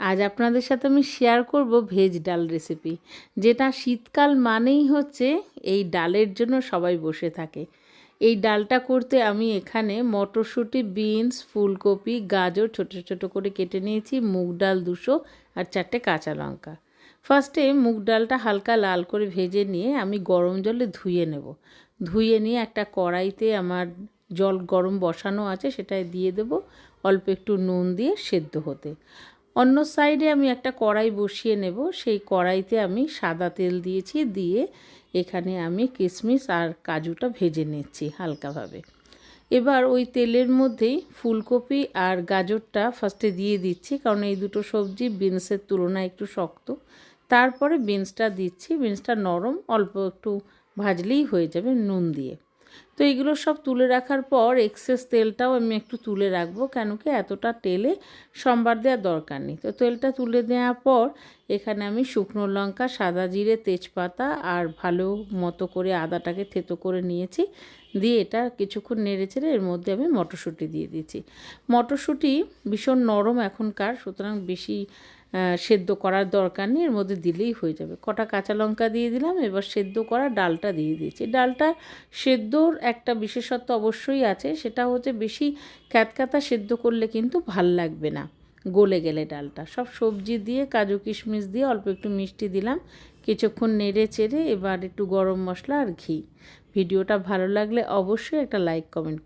আজ আপনাদের সাথে আমি শেয়ার করব ভেজ ডাল রেসিপি যেটা শীতকাল মানেই হচ্ছে এই ডালের জন্য সবাই বসে থাকে। এই ডালটা করতে আমি এখানে মটরশুঁটি বিনস ফুলকপি, গাজর ছোট ছোট করে কেটে নিয়েছি, মুগ ডাল দুশো আর চারটে কাঁচা লঙ্কা। ফার্স্টে মুগ ডালটা হালকা লাল করে ভেজে নিয়ে আমি গরম জলে ধুয়ে নেব। ধুয়ে নিয়ে একটা কড়াইতে আমার জল গরম বসানো আছে সেটাই দিয়ে দেব। অল্প একটু নুন দিয়ে সেদ্ধ হতে। অন্য সাইডে আমি একটা কড়াই বসিয়ে নেব। সেই কড়াইতে আমি সাদা তেল দিয়েছি, দিয়ে এখানে আমি কিশমিশ আর কাজুটা ভেজে নিচ্ছি হালকাভাবে। এবার ওই তেলের মধ্যেই ফুলকপি আর গাজরটা ফার্স্টে দিয়ে দিচ্ছি, কারণ এই দুটো সবজি বিনসের তুলনায় একটু শক্ত। তারপরে বিনসটা দিচ্ছি, বিনসটা নরম, অল্প একটু ভাজলেই হয়ে যাবে নুন দিয়ে। তো এগুলো সব তুলে রাখার পর এক্সেস তেলটাও আমি একটু তুলে রাখব, কেন কি এতটা তেলে সম্বার দেওয়ার দরকার নেই। তো তেলটা তুলে দেওয়ার পর এখানে আমি শুকনো লঙ্কা, সাদা জিরে, তেজপাতা আর ভালো মতো করে আদাটাকে থেতো করে নিয়েছি, দিয়ে এটা কিছুক্ষণ নেড়ে চেড়ে এর মধ্যে আমি মটরশুঁটি দিয়ে দিয়েছি। মটরশুঁটি ভীষণ নরম এখনকার, সুতরাং বেশি সেদ্ধ করার দরকার নেই, এর মধ্যে দিলেই হয়ে যাবে। কটা কাঁচা লঙ্কা দিয়ে দিলাম, এবার সেদ্ধ করা ডালটা দিয়ে দিয়েছি। ডালটা সেদ্ধর একটা বিশেষত্ব অবশ্যই আছে, সেটা হচ্ছে বেশি ক্যাতকাতা সেদ্ধ করলে কিন্তু ভালো লাগবে না, গলে গেলে ডালটা। সব সবজি দিয়ে, কাজু কিশমিশ দিয়ে অল্প একটু মিষ্টি দিলাম, কিছুক্ষণ নেড়ে চেড়ে এবার একটু গরম মশলা আর ঘি। ভিডিওটা ভালো লাগলে অবশ্যই একটা লাইক, কমেন্ট